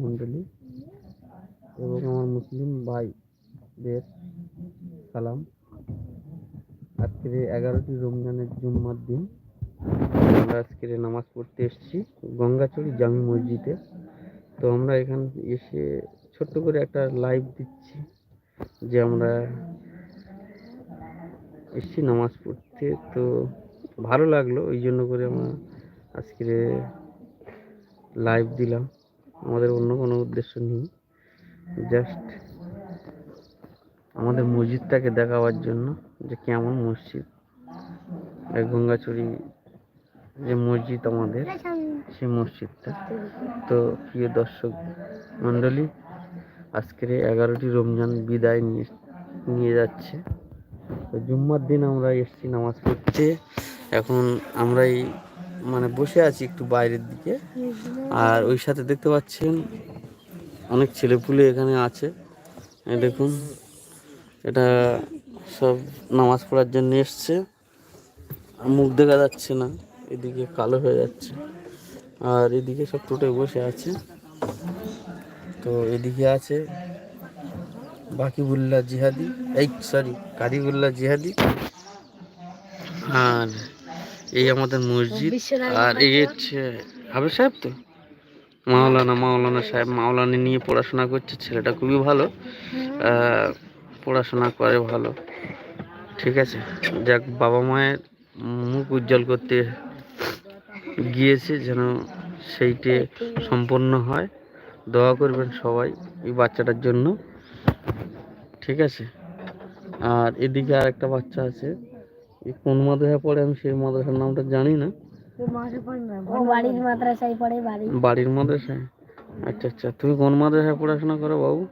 মণ্ডলী এবং আমার মুসলিম ভাইদের সালাম। আজকের এগারোটি রমজানের জুম্মার দিন আমরা আজকের নামাজ পড়তে এসেছি গঙ্গাচড়ি জামি মসজিদে। তো আমরা এখান এসে ছোট্ট করে একটা লাইভ দিচ্ছি যে আমরা এসেছি নামাজ পড়তে। তো ভালো লাগল, ওই জন্য করে আমরা আজকে লাইভ দিলাম। আমাদের অন্য কোনো উদ্দেশ্য নেই। জাস্ট আমাদের মসজিদটাকে দেখাবার জন্য যে কেমন মসজিদ। গঙ্গাচুরি যে মসজিদ আমাদের, সেই মসজিদটা। তো প্রিয় দর্শক মণ্ডলী, আজকের এগারোটি রমজান বিদায় নিয়ে নিয়ে যাচ্ছে। তো জুম্মার দিন আমরা এসেছি নামাজ পড়তে। এখন আমরা এই মানে বসে আছি একটু বাইরের দিকে। আর ওই সাথে দেখতে পাচ্ছেন অনেক ছেলেপুলে এখানে আছে। দেখুন, এটা সব নামাজ পড়ার জন্য এসছে। মুখ দেখা যাচ্ছে না, এদিকে কালো হয়ে যাচ্ছে। আর এদিকে সব টোটে বসে আছে। তো এদিকে আছে বাকিবুল্লাহ জিহাদি। এই সরি কাদিবুল্লাহ জিহাদি। আর এই আমাদের মসজিদ আর এই হচ্ছে হাবিব সাহেব তো? মাওলানা মাওলানা সাহেব মাওলানা নিয়ে পড়াশোনা করছে ছেলেটা খুবই ভালো। পড়াশোনা করে ভালো। ঠিক আছে যাক বাবা মায়ের মুখ উজ্জ্বল করতে গিয়েছে যেন সেইটে সম্পন্ন হয়। দোয়া করবেন সবাই এই বাচ্চাটার জন্য। ঠিক আছে আর এদিকে আর একটা বাচ্চা আছে। এই কোন মাদ্রাসায় পড়ে আমি সেই মাদ্রাসার নামটা জানি না। বাড়ির মাদ্রাসায় পড়ে বাড়ি। বাড়ির মাদ্রাসায়? আচ্ছা আচ্ছা তুমি কোন মাদ্রাসায় পড়াশোনা করো বাবু?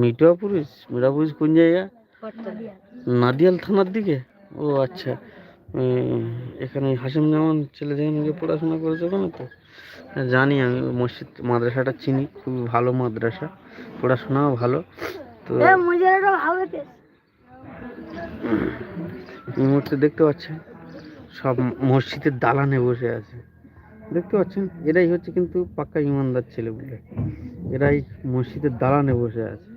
মিঠাপুরিশ মিঠাপুরিশ কোন জায়গা নাদিয়াল থানার দিকে? ও আচ্ছা এখানে হাসিম জামান ছেলে যেখানে গিয়ে পড়াশোনা করেছে ওখানে তো? হ্যাঁ, জানি আমি মসজিদ মাদ্রাসাটা চিনি খুবই ভালো মাদ্রাসা পড়াশোনাও ভালো। তো এই মুহূর্তে দেখতে পাচ্ছেন সব মসজিদের দালানে বসে আছে। দেখতে পাচ্ছেন এরাই হচ্ছে কিন্তু পাক্কা ইমানদার ছেলে বলে এরাই মসজিদের দালানে বসে আছে।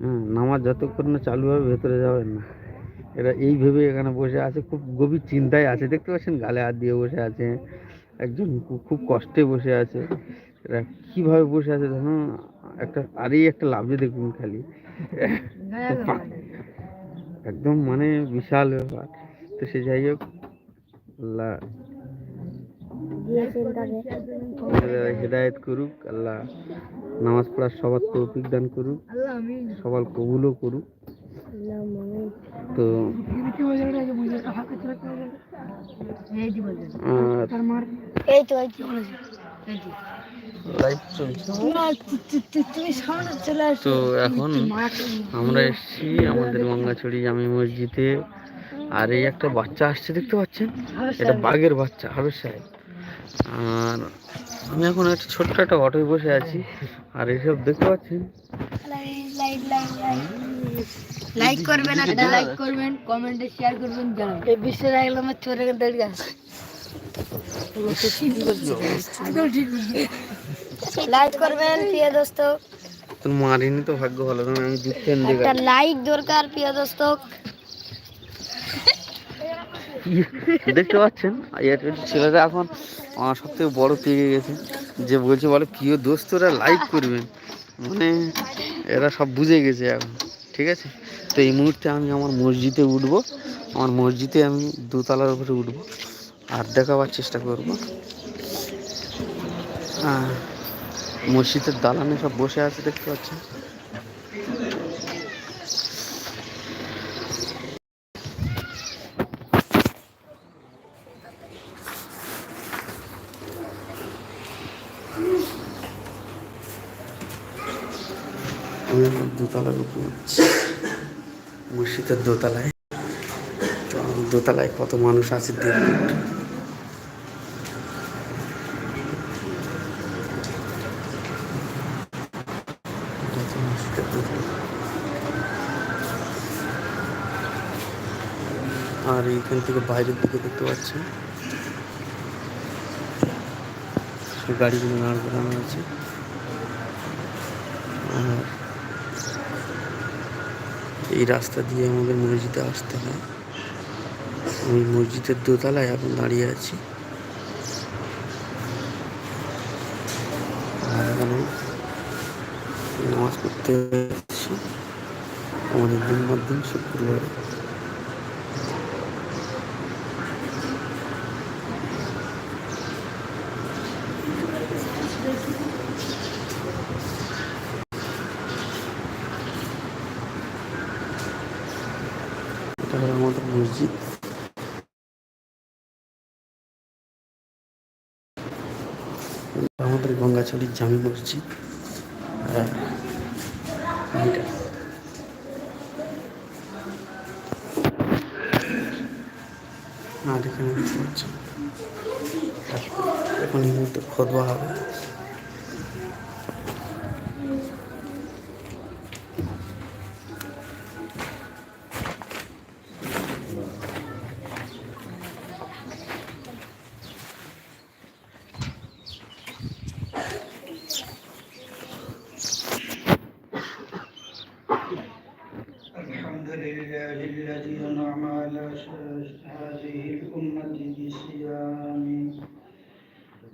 হ্যাঁ নামাজ যতক্ষণ না চালু হবে ভেতরে যাবেন না। এরা এই ভেবে এখানে বসে আছে খুব গভীর চিন্তায় আছে। দেখতে পাচ্ছেন গালে হাত দিয়ে বসে আছে। একজন খুব কষ্টে বসে আছে। এরা কীভাবে বসে আছে ধরুন একটা আর এই একটা লাভে দেখুন খালি। একদম মানে বিশাল ব্যাপার। তো সে যাই হোক, আল্লাহ হেদায়ত করুক, আল্লাহ নামাজ পড়ার সবার তৌফিক দান করুক, সবার কবুলও করুক। তো আর লাইভ চলছে। তো এখন আমরা এসেছি আমাদের গঙ্গাছড়ি জামি মসজিদে। আর এই একটা বাচ্চা আসছে দেখতে পাচ্ছেন? এটা বাঘের বাচ্চা হাবের সাহেব। আর আমি এখন একটা ছোট্ট একটা অটোয় বসে আছি। আর এসব দেখতে পাচ্ছেন? লাইক করবেন লাইক করবেন কমেন্টে শেয়ার করবেন জানাবেন। এই বিশ্ব লাগলে আমার ছোট করে গেছে লাইক করবেন প্রিয় দোস্ত। তোর মারিনি তো ভাগ্য ভালো কারণ আমি দুধ দিয়ে একটা লাইক দরকার প্রিয় দোস্ত। দেখতে পাচ্ছেন ছেলেরা এখন আমার সব থেকে বড় পেয়ে গেছে। যে বলছে বলে প্রিয় দোস্তরা লাইক করবেন মানে এরা সব বুঝে গেছে এখন ঠিক আছে? তো এই মুহূর্তে আমি আমার মসজিদে উঠবো। আমার মসজিদে আমি দোতলার উপরে উঠবো। আর দেখাবার চেষ্টা করব। মসজিদের দালানে সব বসে আছে, দেখতে পাচ্ছেন? দোতলার উপর মসজিদের দোতলায়। দোতলায় কত মানুষ আছে দেখুন এটা হচ্ছে মসজিদের দোতলা। আর এইখান থেকে বাইরের দিকে দেখতে পাচ্ছি। গাড়িগুলো দাঁড় করানো আছে। আর এই রাস্তা দিয়ে আমাদের মসজিদে আসতে হয়। আমি মসজিদের দোতলায় এখন দাঁড়িয়ে আছি আর এখানে নামাজ পড়তে যাচ্ছি আমাদের দিন শুক্রবার। এটা আমাদের মসজিদ। আমাদের গঙ্গাচড়ির জামি মসজিদ। আর আর এখানে এখন খোদবা হবে।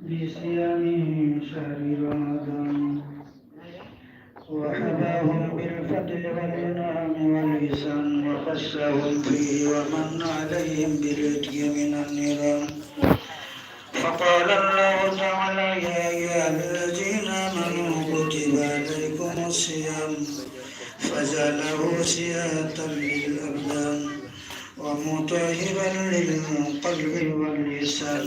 بصيام شهر رمضان. وحباهم بالفضل والإنعام والإحسان وخصهم فيه ومن عليهم بالعتق من النيران فقال الله تعالى يا أيها الذين آمنوا كتب عليكم الصيام فجعله سياة للأبدان ومطهرا للقلب واللسان.